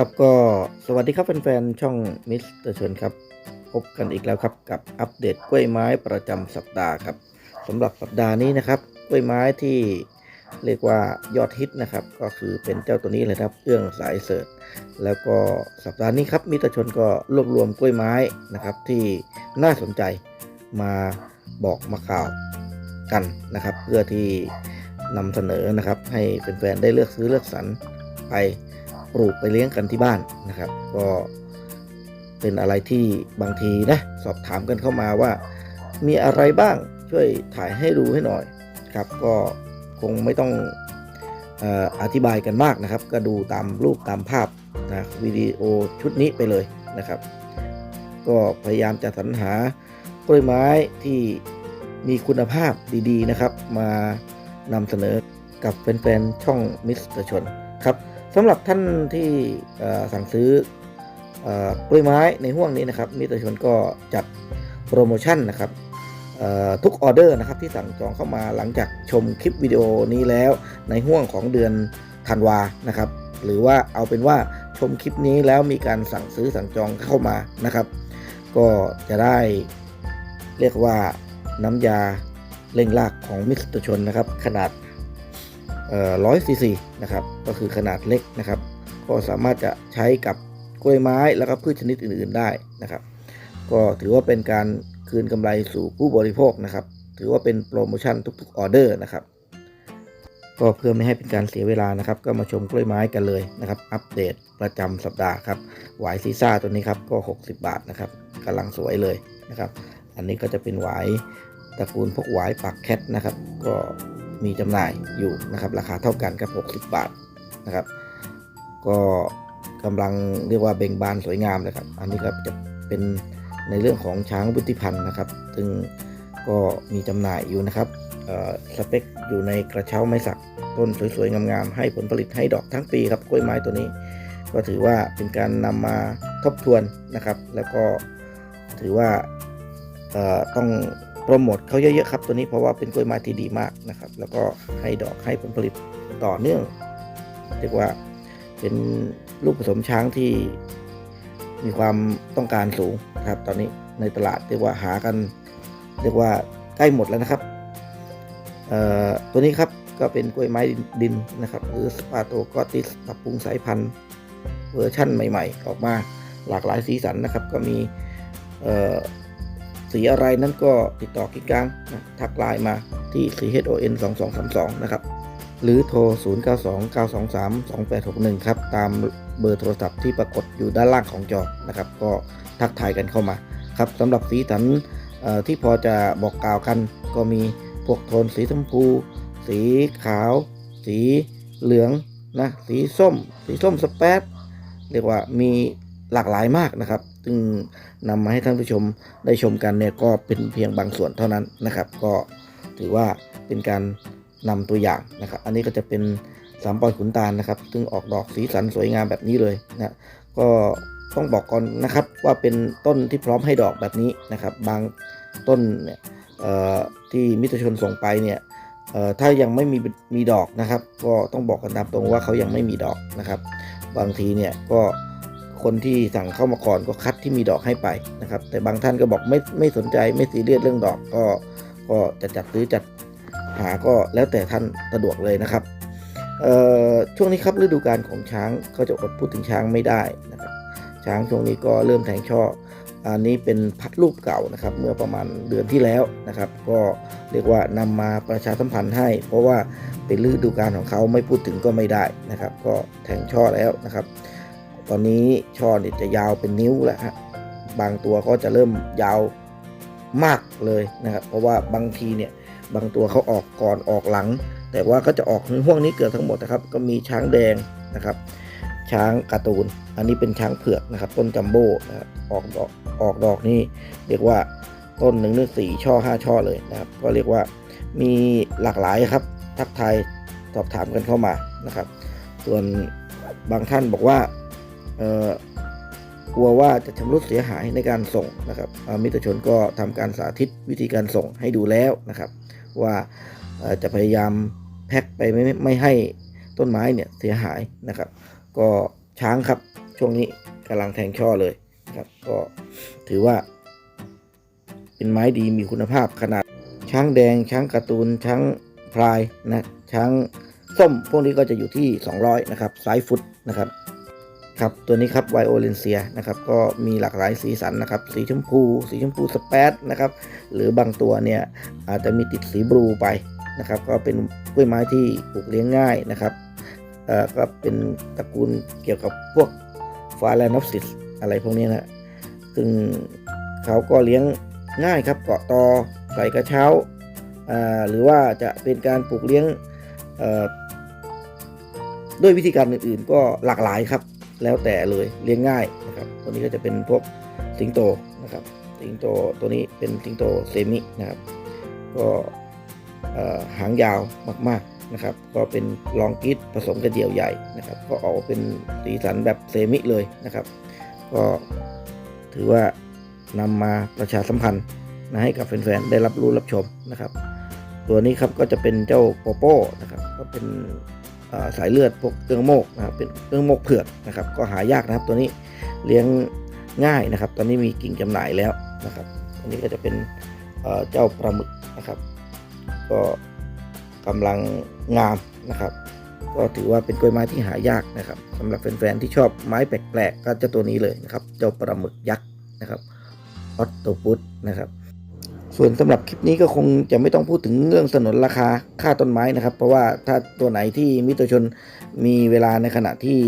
ครับก็สวัสดีครับแฟนๆช่องมิสเตอร์ชนครับ พบกันอีกแล้วครับกับอัปเดตกล้วยไม้ประจำสัปดาห์ครับสำหรับสัปดาห์นี้นะครับกล้วยไม้ที่เรียกว่ายอดฮิตนะครับ ก็คือเป็นเจ้าตัวนี้เลยครับเอื้องสายเสิร์ชแล้วก็สัปดาห์นี้ครับมิสเตอร์ชนก็รวบรวมกล้วยไม้นะครับ ที่น่าสนใจมาบอกมาข่าวกันนะครับ เพื่อที่นำเสนอนะครับ ให้แฟนๆได้เลือกซื้อเลือกสรรไป ปลูกไปเลี้ยงกันที่บ้านนะครับ ก็เป็นอะไรที่บางทีนะสอบถามกันเข้ามาว่า มีอะไรบ้างช่วยถ่ายให้ดูให้หน่อยครับก็คงไม่ต้องอธิบายกันมากนะครับ ก็ดูตามรูปตามภาพนะวิดีโอชุดนี้ไปเลยนะครับ ก็พยายามจะสรรหากล้วยไม้ที่มีคุณภาพดีๆนะครับ มานำเสนอกับแฟนๆช่องมิสเตอร์ชน สำหรับท่านที่สั่งซื้อกล้วยไม้ในห่วงนี้นะครับมิตรชนก็จัดโปรโมชั่นนะครับทุกออเดอร์นะครับที่สั่งจองเข้ามาหลังจากชมคลิปวิดีโอนี้แล้วในห่วงของเดือนธันวานะครับ หรือว่าเอาเป็นว่าชมคลิปนี้แล้วมีการสั่งซื้อสั่งจองเข้ามานะครับ ก็จะได้เรียกว่าน้ำยาเร่งรากของมิสเตอร์ชนนะครับ ขนาด ร้อยซีซีนะครับก็คือขนาดเล็กนะครับ ก็สามารถจะใช้กับกล้วยไม้แล้วก็พืชชนิดอื่นๆได้นะครับ ก็ถือว่าเป็นการคืนกำไรสู่ผู้บริโภคนะครับ ถือว่าเป็นโปรโมชั่นทุกๆออเดอร์นะครับ ก็เพื่อไม่ให้เป็นการเสียเวลานะครับ ก็มาชมกล้วยไม้กันเลยนะครับ อัปเดตประจำสัปดาห์ครับหวายซีซ่าตัวนี้ครับก็ 60 บาทนะครับกำลังสวยเลยนะครับ อันนี้ก็จะเป็นหวายตระกูลพวกหวายปากแคทนะครับ ก็ มีจำหน่ายอยู่นะครับ ราคาเท่ากันกับ 60 บาทนะครับ ก็กำลังเรียกว่าเบ่งบานสวยงามเลยครับ อันนี้ก็จะเป็นในเรื่องของช้างบุติพันธ์นะครับ ซึ่งก็มีจำหน่ายอยู่นะครับเอ่อสเปคอยู่ในกระเช้าไม้สักต้นสวยๆงามๆให้ผลผลิตให้ดอกทั้งปีครับกล้วยไม้ตัวนี้ ก็ถือว่าเป็นการนำมาทบทวนนะครับ แล้วก็ถือว่าเอ่อต้อง โปรโมทเขาเยอะๆครับตัวนี้เพราะว่าเป็นกล้วยไม้ที่ดีมากนะครับ แล้วก็ให้ดอกให้ผลผลิตต่อเนื่องเรียกว่าเป็นลูกผสมช้างที่มีความต้องการสูงนะครับ ตอนนี้ในตลาดเรียกว่าหากัน เรียกว่าใกล้หมดแล้วนะครับตัวนี้ครับก็เป็นกล้วยไม้ดินนะครับหรือสปาโตกอติสปรับปรุงสายพันธุ์เวอร์ชั่นใหม่ ๆ ออกมาหลากหลายสีสันนะครับ ก็มี สีอะไรนั้นก็ติดต่อกิ๊กกังนะทักไลน์มาที่ chon 2232นะครับ หรือโทร 0929232861 ครับ ตามเบอร์โทรศัพท์ที่ปรากฏอยู่ด้านล่างของจอนะครับ ก็ทักทายกันเข้ามาครับสำหรับสีสันที่พอจะบอกกล่าวกัน ก็มีพวกโทนสีชมพู สีขาว สีเหลืองนะสีส้ม สีส้มสเปซเรียกว่ามีหลากหลายมากนะครับ ซึ่งนำมาให้ท่านผู้ชมได้ชมกันเนี่ยก็เป็นเพียงบางส่วนเท่านั้นนะครับ ก็ถือว่าเป็นการนำตัวอย่างนะครับ อันนี้ก็จะเป็นสามปอยขุนตาลนะครับ ซึ่งออกดอกสีสันสวยงามแบบนี้เลยนะก็ต้องบอกก่อนนะครับว่าเป็นต้นที่พร้อมให้ดอกแบบนี้นะครับ บางต้นเนี่ยที่มิตรชนส่งไปเนี่ยถ้ายังไม่มีมีดอกนะครับ ก็ต้องบอกกันตามตรงว่าเขายังไม่มีดอกนะครับ บางทีเนี่ยก็ คนที่สั่งเข้ามาก่อนก็คัดที่มีดอกให้ไปนะครับ แต่บางท่านก็บอกไม่ไม่สนใจไม่ซีเรียสเรื่องดอกก็ก็จะจัดซื้อจัดหาก็แล้วแต่ท่านสะดวกเลยนะครับช่วงนี้ครับฤดูกาลของช้างก็จะอดพูดถึงช้างไม่ได้นะครับ ช้างช่วงนี้ก็เริ่มแทงช่ออันนี้เป็นพัดรูปเก่านะครับ เมื่อประมาณเดือนที่แล้วนะครับ ก็เรียกว่านำมาประชาสัมพันธ์ให้ เพราะว่าเป็นฤดูกาลของเขาไม่พูดถึงก็ไม่ได้นะครับ ก็แทงช่อแล้วนะครับ ตอนนี้ช่อเนี่ยจะยาวเป็นนิ้วแล้วฮะบางตัวก็จะเริ่มยาวมากเลยนะครับ เพราะว่าบางทีเนี่ยบางตัวเขาออกก่อนออกหลัง แต่ว่าก็จะออกในห่วงนี้เกือบทั้งหมดนะครับ ก็มีช้างแดงนะครับ ช้างการ์ตูน อันนี้เป็นช้างเผือกนะครับ ต้นจัมโบ้นะครับออกดอกออกดอกนี่เรียกว่าต้นหนึ่งเนื้อสี่ช่อห้าช่อเลยนะครับ ก็เรียกว่ามีหลากหลายครับ ทักทายสอบถามกันเข้ามานะครับ ส่วนบางท่านบอกว่า กลัวว่าจะชำรุดเสียหายในการส่งนะครับมิตรชนก็ทำการสาธิตวิธีการส่งให้ดูแล้วนะครับ ว่าจะพยายามแพ็คไปไม่ไม่ให้ต้นไม้เนี่ยเสียหายนะครับ ก็ช้างครับช่วงนี้กำลังแทงช่อเลยนะครับก็ถือว่า เป็นไม้ดีมีคุณภาพขนาด ช้างแดง ช้างการ์ตูน ช้างพลายนะช้างส้มพวกนี้ก็จะอยู่ที่ 200 นะครับไซส์ฟุตนะครับ ครับตัวนี้ครับไวโอเลนเซียนะครับก็มีหลากหลายสีสันนะครับสีชมพู สีชมพูสเปซนะครับหรือบางตัวเนี่ยอาจจะมีติดสีบลูไปนะครับก็เป็นกล้วยไม้ที่ปลูกเลี้ยงง่ายนะครับก็เป็นตระกูลเกี่ยวกับพวกฟาแลนอฟซิสอะไรพวกนี้นะซึ่งเขาก็เลี้ยงง่ายครับเกาะตอใส่กระเช้า หรือว่าจะเป็นการปลูกเลี้ยงด้วยวิธีการอื่นๆ ก็หลากหลายครับ แล้วแต่เลยเลี้ยงง่ายนะครับตัวนี้ก็จะเป็นพวกสิงโตนะครับสิงโตตัวนี้เป็นสิงโตเซมินะครับ ก็หางยาวมากๆนะครับ ก็เป็นลองกิดผสมกระเดี่ยวใหญ่นะครับ ก็ออกเป็นสีสันแบบเซมิเลยนะครับ ก็ถือว่านำมาประชาสัมพันธ์นะให้กับแฟนๆได้รับรู้รับชมนะครับ ตัวนี้ครับก็จะเป็นเจ้าโปโป้นะครับ ก็เป็น สายเลือดพวกเอื้องโมกนะครับเป็นเอื้องโมกเผือกนะครับก็หายากนะครับ ตัวนี้เลี้ยงง่ายนะครับ ตอนนี้มีกิ่งจำหน่ายแล้วนะครับอันนี้ก็จะเป็นเจ้าปลาหมึกนะครับ ก็กำลังงามนะครับ ก็ถือว่าเป็นกล้วยไม้ที่หายากนะครับสำหรับแฟนๆที่ชอบไม้แปลกๆก็จะตัวนี้เลยนะครับ เจ้าปลาหมึกยักษ์นะครับออตโตปุสนะครับ ส่วนสำหรับคลิปนี้ก็คงจะไม่ต้องพูดถึงเรื่องสนนราคาค่าต้นไม้นะครับ เพราะว่าถ้าตัวไหนที่มิตรชนมีเวลาในขณะที่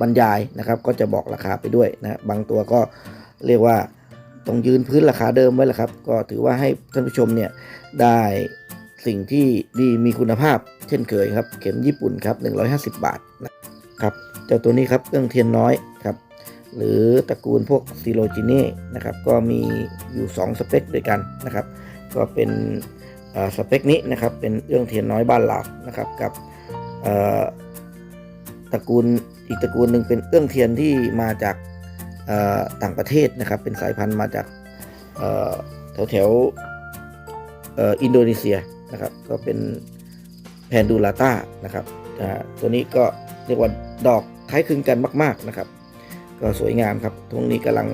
บรรยายนะครับ ก็จะบอกราคาไปด้วยนะบางตัวก็เรียกว่าต้องยืนพื้นราคาเดิมไว้แหละครับ ก็ถือว่าให้ท่านผู้ชมเนี่ยได้สิ่งที่ดีมีคุณภาพ เช่นเคยครับ เข็มญี่ปุ่นครับ 150 บาทนะครับเจ้าตัวนี้ครับเครื่องเทียนน้อยครับ หรือตระกูลพวกซิโลจิน่นะครับก็มีอยู่2สเปคด้วยกันนะครับ ก็เป็นสเปคนี้นะครับเป็นเอื้องเทียนน้อยบ้านเรานะครับกับตระกูลอีกตระกูลหนึ่งเป็นเอื้องเทียนที่มาจากต่างประเทศนะครับ เป็นสายพันธุ์มาจากแถวแถวๆอินโดนีเซียนะครับ ก็เป็นแพนดูลาต้านะครับตัวนี้ก็เรียกว่าดอกคล้ายคลึงกันมาก ๆนะครับ ก็สวยงามครับตรงนี้กำลัง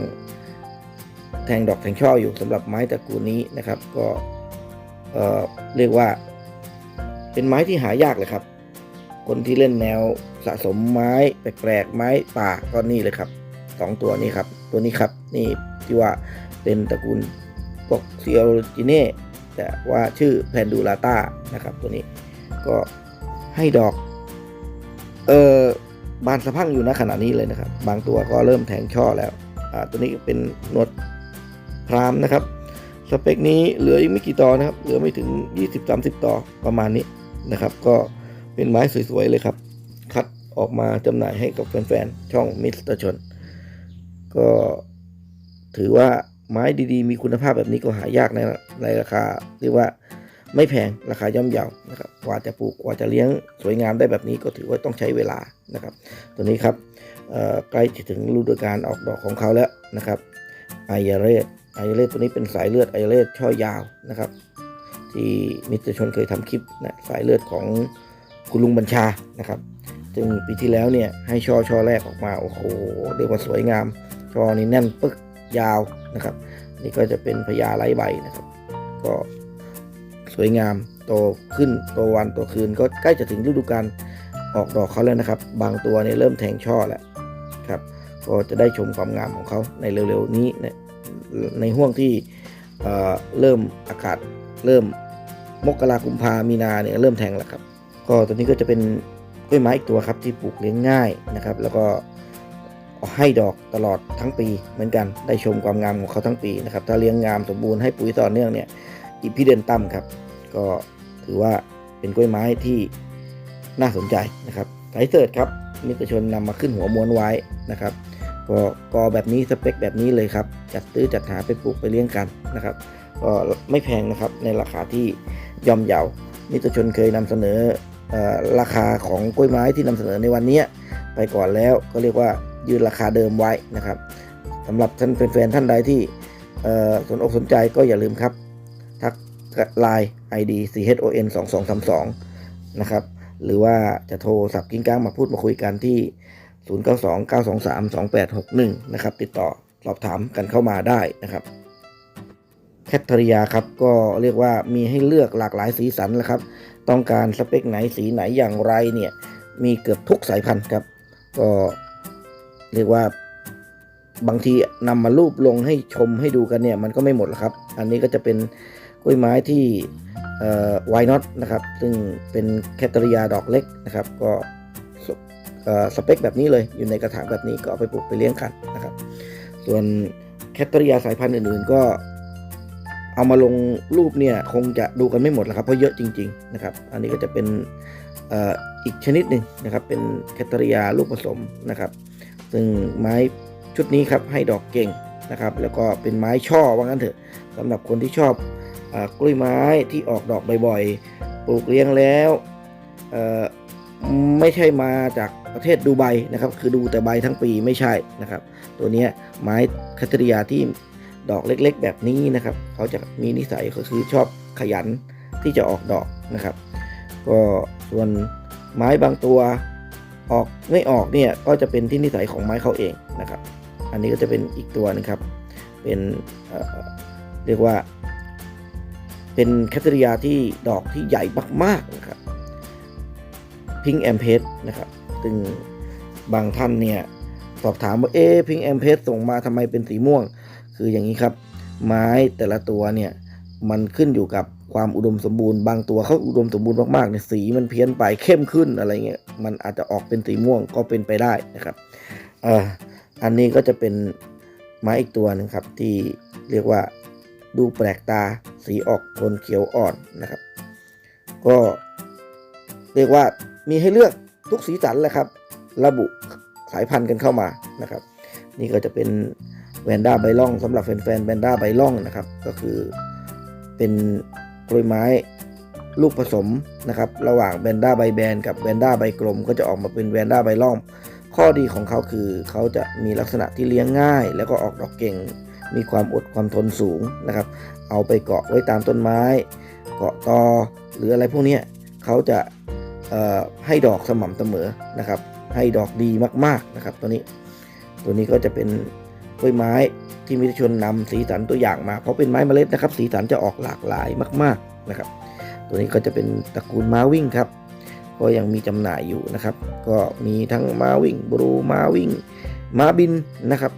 แทงดอกแทงช่ออยู่สำหรับไม้ตระกูลนี้นะครับ ก็เอ่อเรียกว่า เป็นไม้ที่หายากเลยครับ คนที่เล่นแนวสะสมไม้แปลกๆไม้ป่าก็นี่เลยครับสองตัวนี้ครับ ตัวนี้ครับนี่ที่ว่าเป็นตระกูลพวกเซียโรจิเน่แต่ว่าชื่อแพนดูลาต้านะครับ ตัวนี้ก็ให้ดอก เออ บานสะพังอยู่ณขณะนี้เลยนะครับ บางตัวก็เริ่มแทงช่อแล้วอ่าตัวนี้เป็นหนวดพรามนะครับ สเปคนี้เหลืออีกไม่กี่ต่อนะครับ เหลือไม่ถึง 20-30 ต่อประมาณนี้นะครับ ก็เป็นไม้สวยๆเลยครับ คัดออกมาจำหน่ายให้กับแฟนๆช่องมิสเตอร์ชน ก็ถือว่าไม้ดีๆ มีคุณภาพแบบนี้ก็หายากในในราคาเรียกว่า ไม่แพงราคาย่อมเยานะครับกว่าจะปลูกกว่าจะเลี้ยงสวยงามได้แบบนี้ก็ถือว่าต้องใช้เวลานะครับ ตัวนี้ครับใกล้จะถึงฤดูกาลออกดอกของเขาแล้วนะครับไอยเรศไอยเรศตัวนี้เป็นสายเลือดไอยเรศช่อยาวนะครับ ที่มิตรชนเคยทำคลิปนะสายเลือดของคุณลุงบัญชานะครับซึ่งปีที่แล้วเนี่ยให้ช่อช่อแรกออกมาโอ้โหเรียกว่าสวยงามช่อนี้แน่นปึ๊กยาวนะครับ นี่ก็จะเป็นพญาไร้ใบนะครับ ก็ สวยงามโตขึ้นโตวันโตคืนก็ใกล้จะถึงฤดูกาลออกดอกเขาแล้วนะครับ บางตัวเนี่ยเริ่มแทงช่อแล้วครับก็จะได้ชมความงามของเขาในเร็วๆนี้ในในห่วงที่เเริ่มอากาศเริ่มมกราคุมพามีนาเนี่ยเริ่มแทงแล้วครับ ก็ตัวนี้ก็จะเป็นกล้วยไม้อีกตัวครับที่ปลูกเลี้ยงง่ายนะครับ แล้วก็ให้ดอกตลอดทั้งปีเหมือนกันได้ชมความงามของเขาทั้งปีนะครับถ้าเลี้ยงงามสมบูรณ์ให้ปุ๋ยต่อเนื่องเนี่ยอีพีเดนตั้มครับ ก็ถือว่าเป็นกล้วยไม้ที่น่าสนใจนะครับสายเสิร์ชครับมิตรชนนำมาขึ้นหัวม้วนไว้นะครับก็กอแบบนี้สเปคแบบนี้เลยครับ จัดซื้อจัดหาไปปลูกไปเลี้ยงกันนะครับก็ไม่แพงนะครับในราคาที่ย่อมเยามิตรชนเคยนำเสนออราคาของกล้วยไม้ที่นำเสนอในวันนี้ไปก่อนแล้วก็เรียกว่ายืนราคาเดิมไว้นะครับสำหรับท่านแฟนๆท่านใดที่สนอกสนใจก็อย่าลืมครับ ทักไลน์ ID chon 2232นะครับหรือว่าจะโทรสับกิ้งก้างมาพูดมาคุยกันที่ 092 923 2861 นะครับ ติดต่อสอบถามกันเข้ามาได้นะครับแคทเธอรียาครับก็เรียกว่ามีให้เลือกหลากหลายสีสันแล้วครับ ต้องการสเปคไหนสีไหนอย่างไรเนี่ย มีเกือบทุกสายพันธุ์ครับ ก็เรียกว่าบางทีนำมารูปลงให้ชมให้ดูกันเนี่ย มันก็ไม่หมดหรอกครับ อันนี้ก็จะเป็น กล้วยไม้ที่ไวน็อตนะครับซึ่งเป็นแคทเธอรียาดอกเล็กนะครับ ก็สเปคแบบนี้เลยอยู่ในกระถางแบบนี้ก็เอาไปปลูกไปเลี้ยงกันนะครับ ส่วนแคทเธอรียาสายพันธุ์อื่นๆ ก็เอามาลงรูปเนี่ยคงจะดูกันไม่หมดหรอกครับเพราะเยอะจริง ๆนะครับ อันนี้ก็จะเป็นอีกชนิดหนึ่งนะครับ เป็นแคทเธอรียาลูกผสมนะครับ ซึ่งไม้ชุดนี้ครับให้ดอกเก่งนะครับ แล้วก็เป็นไม้ช่อว่างั้นเถอะสำหรับคนที่ชอบ กล้วยไม้ที่ออกดอกบ่อยๆ ปลูกเลี้ยงแล้วไม่ใช่มาจากประเทศดูไบนะครับ คือดูแต่ใบทั้งปีไม่ใช่นะครับ ตัวนี้ไม้แคทเธอรียาที่ดอกเล็กๆ แบบนี้นะครับ เขาจะมีนิสัยก็คือชอบขยันที่จะออกดอกนะครับ ก็ส่วนไม้บางตัวออกไม่ออกเนี่ยก็จะเป็นที่นิสัยของไม้เขาเองนะครับ อันนี้ก็จะเป็นอีกตัวหนึงครับ เป็นเเรียกว่า เป็นแคทเธอรียาที่ดอกที่ใหญ่มากๆนะครับพิงแอมเพสนะครับซึ่งบางท่านเนี่ยสอบถามว่าเอ๊พิงแอมเพสส่งมาทำไมเป็นสีม่วง คืออย่างนี้ครับ ไม้แต่ละตัวเนี่ย มันขึ้นอยู่กับความอุดมสมบูรณ์บางตัวเขาอุดมสมบูรณ์มากๆเนี่ยสีมันเพี้ยนไปเข้มขึ้นอะไรเงี้ยมันอาจจะออกเป็นสีม่วงก็เป็นไปได้นะครับเอ่ออันนี้ก็จะเป็นไม้อีกตัวหนึงครับที่เรียกว่า ดูแปลกตาสีออกโทนเขียวอ่อนนะครับ ก็เรียกว่ามีให้เลือกทุกสีสันแหละครับ ระบุสายพันธุ์กันเข้ามานะครับ นี่ก็จะเป็นแวนด้าใบล่องสำหรับแฟนๆแวนด้าใบล่องนะครับ ก็คือเป็นกล้วยไม้ลูกผสมนะครับ ระหว่างแวนด้าใบแบนกับแวนด้าใบกลม ก็จะออกมาเป็นแวนด้าใบล่อง ข้อดีของเขาคือเขาจะมีลักษณะที่เลี้ยงง่าย แล้วก็ออกดอกเก่ง มีความอดความทนสูงนะครับ เอาไปเกาะไว้ตามต้นไม้ เกาะตอหรืออะไรพวกนี้เขาจะให้ดอกสม่ำเสมอนะครับ ให้ดอกดีมากๆนะครับ ตัวนี้ ตัวนี้ก็จะเป็นกล้วยไม้ที่มิตรชนนำสีสันตัวอย่างมา เพราะเป็นไม้เมล็ดนะครับ สีสันจะออกหลากหลายมาก ๆนะครับ ตัวนี้ก็จะเป็นตระกูลม้าวิ่งครับ ก็ยังมีจำหน่ายอยู่นะครับ ก็มีทั้งม้าวิ่งบรูม้าวิ่งม้าบินนะครับ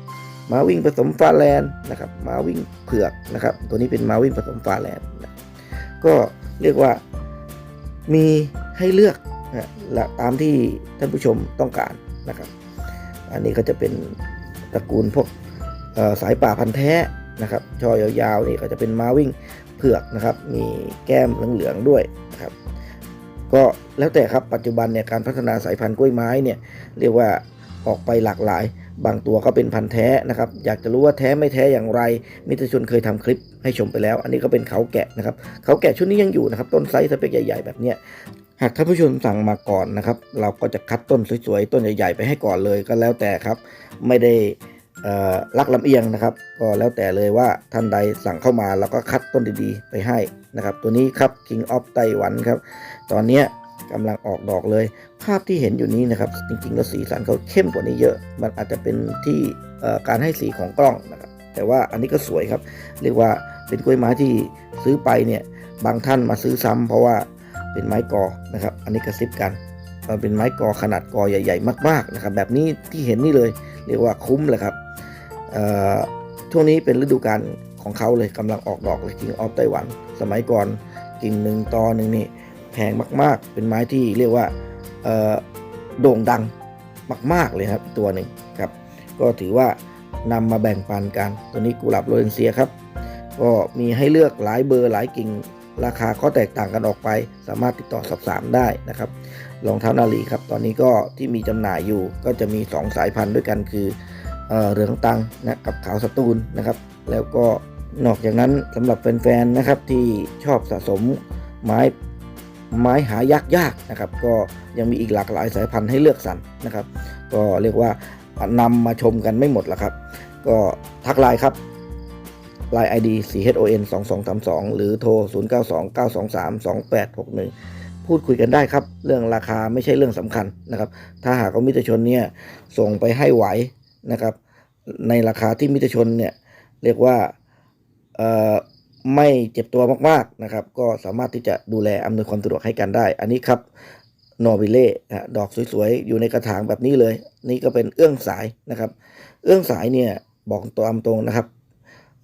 ม้าวิ่งผสมฟาแลนด์นะครับม้าวิ่งเผือกนะครับ ตัวนี้เป็นม้าวิ่งผสมฟาแลนด์ก็เรียกว่ามีให้เลือกนะและตามที่ท่านผู้ชมต้องการนะครับ อันนี้ก็จะเป็นตระกูลพวกสายป่าพันธุ์แท้นะครับชอยาวๆนี่ก็จะเป็นม้าวิ่งเผือกนะครับ มีแก้มเหลืองๆด้วยนะครับ ก็แล้วแต่ครับปัจจุบันเนี่ยการพัฒนาสายพันธุ์กล้วยไม้เนี่ยเรียกว่าออกไปหลากหลาย บางตัวก็เป็นพันธุ์แท้นะครับ อยากจะรู้ว่าแท้ไม่แท้อย่างไร มิตรชนเคยทำคลิปให้ชมไปแล้ว อันนี้ก็เป็นเขาแกะนะครับเขาแกะชุดนี้ยังอยู่นะครับ ต้นไซส์สเปกใหญ่ ๆ แบบเนี้ยหากท่านผู้ชมสั่งมาก่อนนะครับ เราก็จะคัดต้นสวยๆ ต้นใหญ่ๆ ไปให้ก่อนเลยก็แล้วแต่ครับ ไม่ได้เอ่อลักลำเอียงนะครับ ก็แล้วแต่เลยว่าท่านใดสั่งเข้ามาเราก็คัดต้นดีๆ ไปให้นะครับ ตัวนี้ครับ King of ไต้หวันครับ ตอนเนี้ย กำลังออกดอกเลย ภาพที่เห็นอยู่นี้นะครับ จริงๆแล้วสีสันเขาเข้มกว่านี้เยอะ มันอาจจะเป็นที่การให้สีของกล้องนะครับ แต่ว่าอันนี้ก็สวยครับ เรียกว่าเป็นกล้วยไม้ที่ซื้อไปเนี่ย บางท่านมาซื้อซ้ำเพราะว่าเป็นไม้กอนะครับ อันนี้กระซิบกันมันเป็นไม้กอขนาดกอใหญ่ ๆ มากๆนะครับ แบบนี้ที่เห็นนี่เลย เรียกว่าคุ้มเลยครับช่วงนี้เป็นฤดูกาลของเขาเลยกำลังออกดอกเลยกิ่งออฟไต้หวัน สมัยก่อนกิ่งหนึ่งตอหนึ่งนี่ แพงมากๆ เป็นไม้ที่เรียกว่าโด่งดังมาก ๆ เลยครับ ตัวหนึ่งครับ ก็ถือว่านำมาแบ่งปันกัน ตัวนี้กุหลาบโรเอนเซียครับ ก็มีให้เลือกหลายเบอร์หลายกิ่ง ราคาก็แตกต่างกันออกไป สามารถติดต่อสอบถามได้นะครับรองเท้านาลีครับ ตอนนี้ก็ที่มีจำหน่ายอยู่ก็จะมี 2 สายพันธุ์ด้วยกันคือเอเหลืองตังนะกับขาวสตูลนะครับ แล้วก็นอกจากนั้นสำหรับแฟนๆนะครับที่ชอบสะสมไม้ ไม้หายากๆนนะครับ ก็ยังมีอีกหลากหลายสายพันธุ์ให้เลือกสรรนะครับ ก็เรียกว่านำมาชมกันไม่หมดละครับ ก็ทักไลน์ครับไลน์ ID chon 2232 หรือโทร 0929232861 พูดคุยกันได้ครับ เรื่องราคาไม่ใช่เรื่องสำคัญนะครับ ถ้าหากว่ามิตรชนเนี่ยส่งไปให้ไหวนะครับ ในราคาที่มิตรชนเนี่ยเรียกว่าเอ่อ ไม่เจ็บตัวมากๆนะครับ ก็สามารถที่จะดูแลอำนวยความสะดวกให้กันได้ อันนี้ครับนอร์วิเล่ดอกสวยๆ อยู่ในกระถางแบบนี้เลย นี่ก็เป็นเอื้องสายนะครับ เอื้องสายเนี่ยบอกตาตรงนะครับ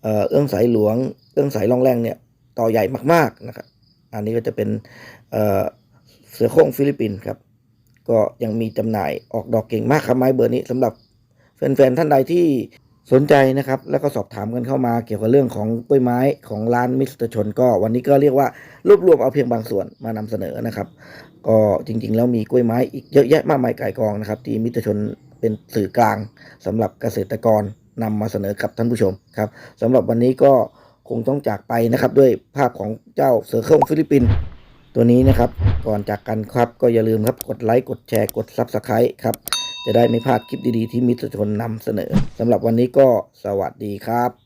เอ่อเอื้องสายหลวง เอื้องสายร่องแรงเนี่ยต่อใหญ่มากๆนะครับ อันนี้ก็จะเป็นเเสือโคร่งฟิลิปปินส์ครับ ก็ยังมีจำหน่ายออกดอกเก่งมากครับไม้เบอร์นี้สำหรับแฟนๆท่านใดที่ สนใจนะครับ แล้วก็สอบถามกันเข้ามาเกี่ยวกับเรื่องของกล้วยไม้ของร้านมิสเตอร์ชน ก็วันนี้ก็เรียกว่ารวบรวมเอาเพียงบางส่วนมานำเสนอนะครับ ก็จริงๆ แล้วมีกล้วยไม้อีกเยอะแยะมากมายไก่ายกองนะครับ ที่มิสเตอร์ชนเป็นสื่อกลางสำหรับเกษตรกรนำมาเสนอกับท่านผู้ชมครับสำหรับวันนี้ก็คงต้องจากไปนะครับ ด้วยภาพของเจ้าเสือโคร่งฟิลิปปินส์ตัวนี้นะครับ ก่อนจากกันครับก็อย่าลืมครับกดไลค์กดแชร์กด Subscribe ครับ จะได้ไม่พลาดคลิปดีๆที่มิตรชนนำเสนอสำหรับวันนี้ก็สวัสดีครับ